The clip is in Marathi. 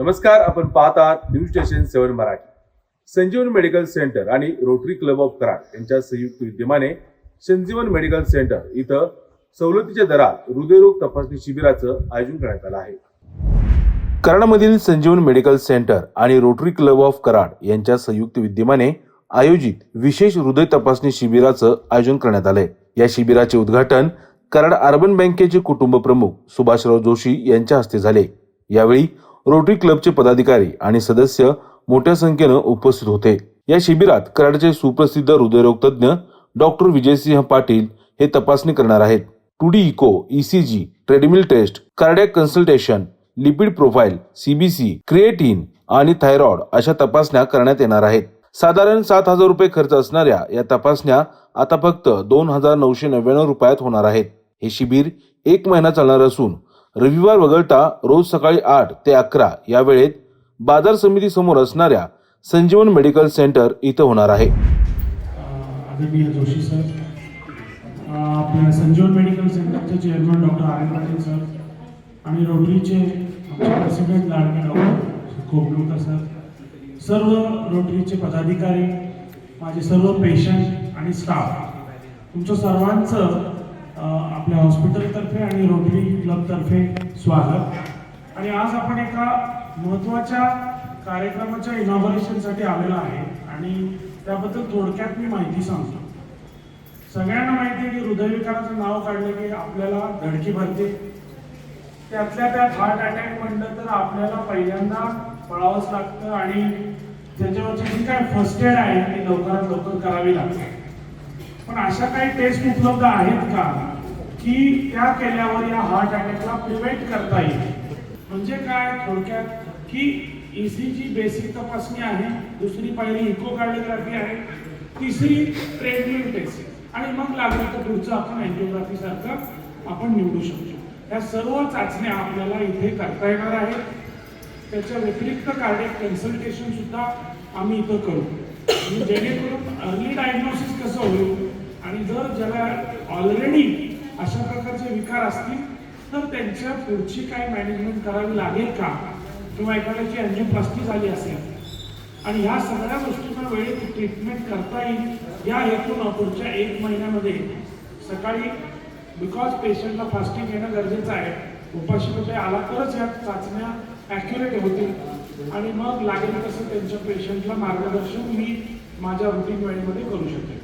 नमस्कार आपण पाहत आहात news station seven Marathi. Sanjeevan medical centre आणि रोटरी क्लब ऑफ कराड यांच्या संयुक्त विद्यमाने संजीवन मेडिकल सेंटर इथं सवलतीच्या दरात हृदयरोग तपासणी शिबिराचं आयोजन करण्यात आलं आहे. कराडमधील संजीवन मेडिकल सेंटर आणि रोटरी क्लब ऑफ कराड यांच्या संयुक्त विद्यमाने आयोजित विशेष हृदय तपासणी शिबिराचं आयोजन करण्यात आलंय. या शिबिराचे उद्घाटन कराड अर्बन बँकेचे कुटुंब प्रमुख सुभाषराव जोशी यांच्या हस्ते झाले. यावेळी रोटरी क्लबचे पदाधिकारी आणि सदस्य मोठ्या संख्येनं उपस्थित होते. या शिबिरात कराडचे सुप्रसिद्ध हृदयरोग तज्ज्ञ डॉक्टर विजयसिंह पाटील हे तपासणी करणार आहेत. Two D echo ECG treadmill test cardiac consultation lipid profile CBC creatine आणि थायरॉइड अशा तपासण्या करण्यात येणार आहेत. साधारण सात हजार रुपये खर्च असणाऱ्या या तपासण्या आता फक्त दोन हजार नऊशे नव्याण्णव रुपयात होणार आहेत. हे शिबिर एक महिना चालणार असून रविवार वगळता रोज सकाळी आठ ते अकरा या वेळेत बाजार समिती समोर असणाऱ्या संजीवन मेडिकल सेंटर इथं होणार आहे. जोशी सर आपल्या संजीवन मेडिकल सेंटरचे chairman doctor R N Patil sir आणि रोटरीचे प्रेसिडेंट लाडके डॉक्टर खोबलूकर सर सर्व रोटरीचे पदाधिकारी माझे सर्व पेशंट आणि स्टाफ तुमचं सर्वांचं आपल्या हॉस्पिटलतर्फे आणि रोटरी क्लबतर्फे स्वागत. आणि आज आपण एका महत्त्वाच्या कार्यक्रमाच्या इनॉग्रेशनसाठी आलेलो आहे आणि त्याबद्दल थोडक्यात मी माहिती सांगतो. सगळ्यांना माहिती आहे की हृदयविकाराचं नाव काढलं की आपल्याला धडकी भरते. त्यातल्या त्यात हार्ट अटॅक म्हणलं तर आपल्याला पहिल्यांदा पळावंच लागतं आणि त्याच्यावरची जी काय फर्स्ट एड आहे ती लवकरात लवकर करावी लागते. पण अशा काही टेस्ट उपलब्ध आहेत का? की त्या केल्यावर या हार्ट अटॅकला प्रिव्हेंट करता येईल. म्हणजे काय? थोडक्यात की ईसीजी बेसिक तपासणी आहे. दुसरी पायरी इकोकार्डिओग्राफी आहे. तिसरी ट्रेडमिल टेस्ट आणि मग लागलं तर पुढचं आपण अँजिओग्राफी सारखं आपण निवडू शकतो. या सर्व चाचण्या आपल्याला इथे करता येणार आहेत. त्याच्या व्यतिरिक्त कार्डिक कन्सल्टेशन सुद्धा आम्ही इथं करू. जेणेकरून अर्ली डायग्नोसिस कसं होईल? आणि जर ज्याला ऑलरेडी अशा प्रकारचे विकार असतील तर त्यांच्या पुढची काय मॅनेजमेंट करावी लागेल का? किंवा एखाद्याची अँजिओप्लास्टी झाली असेल. आणि ह्या सगळ्या गोष्टींना वेळेत ट्रीटमेंट करता येईल या हेतून पुढच्या एक महिन्यामध्ये सकाळी बिकॉज पेशंटला फास्टिंग घेणं गरजेचं आहे. उपाशी पेशंट आला तरच या चाचण्या ॲक्युरेट होतील. आणि मग लागेल तसं त्यांच्या पेशंटला मार्गदर्शन मी माझ्या रुटीन वेळेमध्ये करू शकेन.